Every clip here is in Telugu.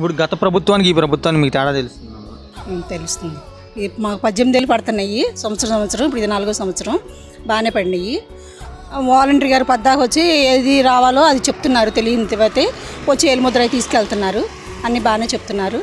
ఇప్పుడు గత ప్రభుత్వానికి ఈ ప్రభుత్వానికి మీకు తేడా తెలుస్తుంది? తెలుస్తుంది. మాకు పద్దెనిమిది ఏళ్ళు పడుతున్నాయి. సంవత్సరం సంవత్సరం. ఇప్పుడు ఇది నాలుగో సంవత్సరం. బాగానే పడినాయి. వాలంటరీ గారు పద్దాకు వచ్చి ఏది రావాలో అది చెప్తున్నారు తెలియని అయితే వచ్చి ఏలుముద్ర తీసుకెళ్తున్నారు. అన్నీ బాగానే చెప్తున్నారు.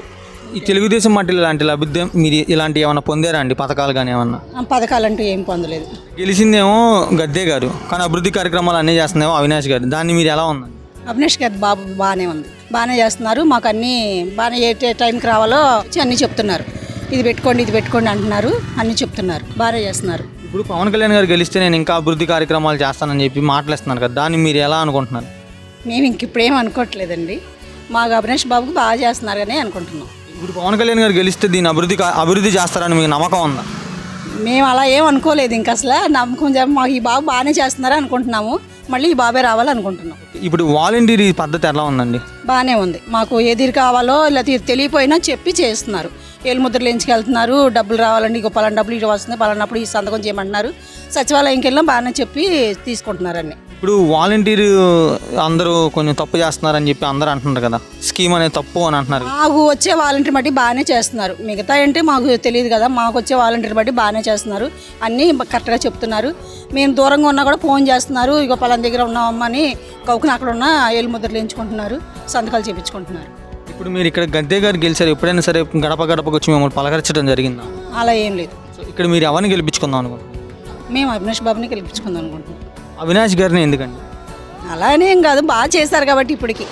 ఈ తెలుగుదేశం పార్టీలో ఇలాంటి లభిద్యం మీరు ఇలాంటి ఏమైనా పొందారా అండి? పథకాలు కానీ ఏమన్నా? ఆ, పథకాలంటూ ఏం పొందలేదు. గెలిచిందేమో గద్దే గారు. కానీ అభివృద్ధి కార్యక్రమాలు అన్నీ చేస్తున్నామో అవినాష్ గారు. దాన్ని మీరు ఎలా ఉందండి? అభినేష్ గారి బాబు బాగానే ఉంది. బాగానే చేస్తున్నారు. మాకు అన్నీ బాగానే ఏ టైంకి రావాలో వచ్చి అన్నీ చెప్తున్నారు. ఇది పెట్టుకోండి ఇది పెట్టుకోండి అంటున్నారు. అన్నీ చెప్తున్నారు. బాగానే చేస్తున్నారు. ఇప్పుడు పవన్ కళ్యాణ్ గారు గెలిస్తే నేను ఇంకా అభివృద్ధి కార్యక్రమాలు చేస్తానని చెప్పి మాట్లాడుతున్నారు కదా దాన్ని మీరు ఎలా అనుకుంటున్నారు? మేము ఇంక ఇప్పుడేం అనుకోవట్లేదండి. మాకు అభినేష్ బాబుకి బాగా చేస్తున్నారు అని అనుకుంటున్నాం. ఇప్పుడు పవన్ కళ్యాణ్ గారు గెలిస్తే దీన్ని అభివృద్ధి అభివృద్ధి చేస్తారని మీకు నమ్మకం ఉందా? మేము అలా ఏం అనుకోలేదు ఇంక అసలు. నమ్మకం చెప్ప- మాకు ఈ బాబు బాగానే చేస్తున్నారు అనుకుంటున్నాము. మళ్ళీ ఈ బాబే రావాలనుకుంటున్నాం. ఇప్పుడు వాలంటీర్ పద్ధతి ఎలా ఉందండి? బాగానే ఉంది. మాకు ఏది కావాలో ఇలా తె- తెలియపోయినా చెప్పి చేస్తున్నారు. ఏలు ముద్రలు ఎంచుకెళ్తున్నారు డబ్బులు రావాలండి ఇక పలానా డబ్బులు ఇటు వస్తుంది పలానప్పుడు ఈ సంతకం చేయమంటున్నారు. సచివాలయంకి వెళ్ళినా బాగానే చెప్పి తీసుకుంటున్నారు అన్ని ఇప్పుడు వాలంటీర్ అందరూ కొంచెం తప్పు చేస్తున్నారని చెప్పి అందరూ అంటున్నారు కదా. స్కీమ్ అనేది తప్పు అని అంటున్నారు. మాకు వచ్చే వాలంటీర్ బట్టి బాగానే చేస్తున్నారు. మిగతా అంటే మాకు తెలియదు కదా మాకు వచ్చే వాలంటీర్ బట్టి బాగానే చేస్తున్నారు. అన్నీ కరెక్ట్గా చెప్తున్నారు. మేము దూరంగా ఉన్నా కూడా ఫోన్ చేస్తున్నారు. ఇక పలాన దగ్గర ఉన్నామమ్మా అని కౌకున అక్కడ ఉన్న ఏలు ముద్రలు ఎంచుకుంటున్నారు సంతకాలు చేయించుకుంటున్నారు ఇప్పుడు మీరు ఇక్కడ గద్దే గారు గెలిచారు. ఎప్పుడైనా సరే గడప గడపకు వచ్చి మిమ్మల్ని పలకరించడం జరిగిందా? అలా ఏం లేదు. సో ఇక్కడ మీరు ఎవరిని గెలిపించుకుందాం అనుకుంటున్నారు? మేము అవినాష్ బాబుని గెలిపించుకుందాం అనుకుంటున్నాం. అవినాష్ గారిని ఎందుకండి? అలానే ఏం కాదు బాగా చేశారు కాబట్టి ఇప్పటికి.